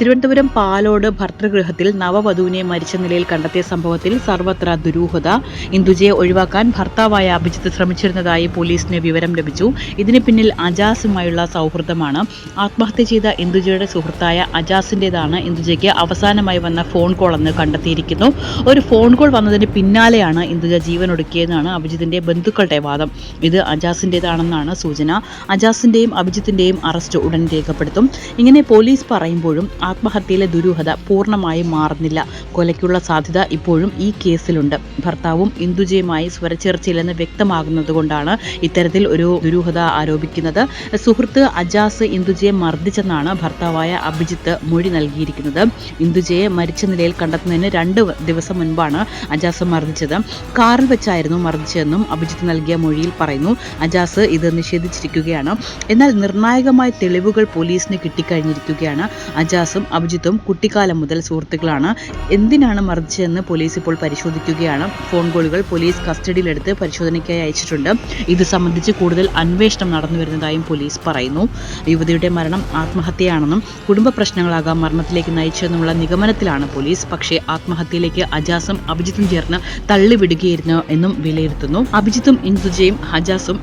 തിരുവനന്തപുരം പാലോട് ഭർതൃഗൃഹത്തിൽ നവവധുവിനെ മരിച്ച നിലയിൽ കണ്ടെത്തിയ സംഭവത്തിൽ സർവത്ര ദുരൂഹത. ഇന്ദുജയെ ഒഴിവാക്കാൻ ഭർത്താവായ അഭിജിത്ത് ശ്രമിച്ചിരുന്നതായി പോലീസിന് വിവരം ലഭിച്ചു. ഇതിന് പിന്നിൽ അജാസുമായുള്ള സൗഹൃദമാണ്. ആത്മഹത്യ ചെയ്ത ഇന്ദുജയുടെ സുഹൃത്തായ അജാസിന്റെതാണ് ഇന്ദുജയ്ക്ക് അവസാനമായി വന്ന ഫോൺ കോൾ എന്ന് കണ്ടെത്തിയിരിക്കുന്നു. ഒരു ഫോൺ കോൾ വന്നതിന് പിന്നാലെയാണ് ഇന്ദുജ ജീവൻ ജീവനൊടുക്കിയതെന്നാണ് അഭിജിത്തിന്റെ ബന്ധുക്കളുടെ വാദം. ഇത് അജാസിന്റെതാണെന്നാണ് സൂചന. അജാസിന്റെയും അഭിജിത്തിന്റെയും അറസ്റ്റ് ഉടൻ രേഖപ്പെടുത്തും. ഇങ്ങനെ പോലീസ് പറയുമ്പോഴും ആത്മഹത്യയിലെ ദുരൂഹത പൂർണമായും മാറുന്നില്ല. കൊലയ്ക്കുള്ള സാധ്യത ഇപ്പോഴും ഈ കേസിലുണ്ട്. ഭർത്താവും ഇന്ദുജയുമായി സ്വരച്ചേർച്ചയില്ലെന്ന് വ്യക്തമാകുന്നതുകൊണ്ടാണ് ഇത്തരത്തിൽ ഒരു ദുരൂഹത ആരോപിക്കുന്നത്. സുഹൃത്ത് അജാസ് ഇന്ദുജയെ മർദ്ദിച്ചെന്നാണ് ഭർത്താവായ അഭിജിത്ത് മൊഴി നൽകിയിരിക്കുന്നത്. ഇന്ദുജയെ മരിച്ച നിലയിൽ കണ്ടെത്തുന്നതിന് രണ്ട് ദിവസം മുൻപാണ് അജാസ് മർദ്ദിച്ചത്. കാറിൽ വെച്ചായിരുന്നു മർദ്ദിച്ചതെന്നും അഭിജിത്ത് നൽകിയ മൊഴിയിൽ പറയുന്നു. അജാസ് ഇത് നിഷേധിച്ചിരിക്കുകയാണ്. എന്നാൽ നിർണായകമായ തെളിവുകൾ പോലീസിന് കിട്ടിക്കഴിഞ്ഞിരിക്കുകയാണ്. അജാസും അഭിജിത്തും കുട്ടിക്കാലം മുതൽ സുഹൃത്തുക്കളാണ്. എന്തിനാണ് മർദ്ദിച്ചതെന്ന് പോലീസ് ഇപ്പോൾ പരിശോധിക്കുകയാണ്. ഫോൺ കോളുകൾ പോലീസ് കസ്റ്റഡിയിലെടുത്ത് പരിശോധനയ്ക്കായി അയച്ചിട്ടുണ്ട്. ഇത് സംബന്ധിച്ച് കൂടുതൽ അന്വേഷണം നടന്നു വരുന്നതായും പോലീസ് പറയുന്നു. യുവതിയുടെ മരണം ആത്മഹത്യയാണെന്നും കുടുംബ പ്രശ്നങ്ങളാകാം മരണത്തിലേക്ക് നയിച്ചതെന്നുള്ള നിഗമനത്തിലാണ് പോലീസ്. പക്ഷേ ആത്മഹത്യയിലേക്ക് അജാസും അഭിജിത്തും ചേർന്ന് തള്ളിവിടുകയായിരുന്നു എന്നും വിലയിരുത്തുന്നു. അഭിജിത്തും ഇന്ദുജയും ഹജാസും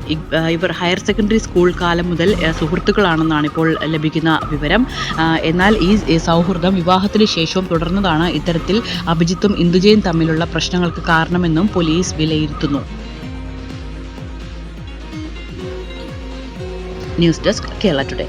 ഇവർ ഹയർ സെക്കൻഡറി സ്കൂൾ കാലം മുതൽ സുഹൃത്തുക്കളാണെന്നാണ് ഇപ്പോൾ ലഭിക്കുന്ന വിവരം. എന്നാൽ ഈ സൗഹൃദം വിവാഹത്തിന് ശേഷവും തുടർന്നതാണ് ഇത്തരത്തിൽ അഭിജിത്തും ഇന്ദുജയും തമ്മിലുള്ള പ്രശ്നങ്ങൾക്ക് കാരണമെന്നും പോലീസ് വിലയിരുത്തുന്നു. News desk Kerala today.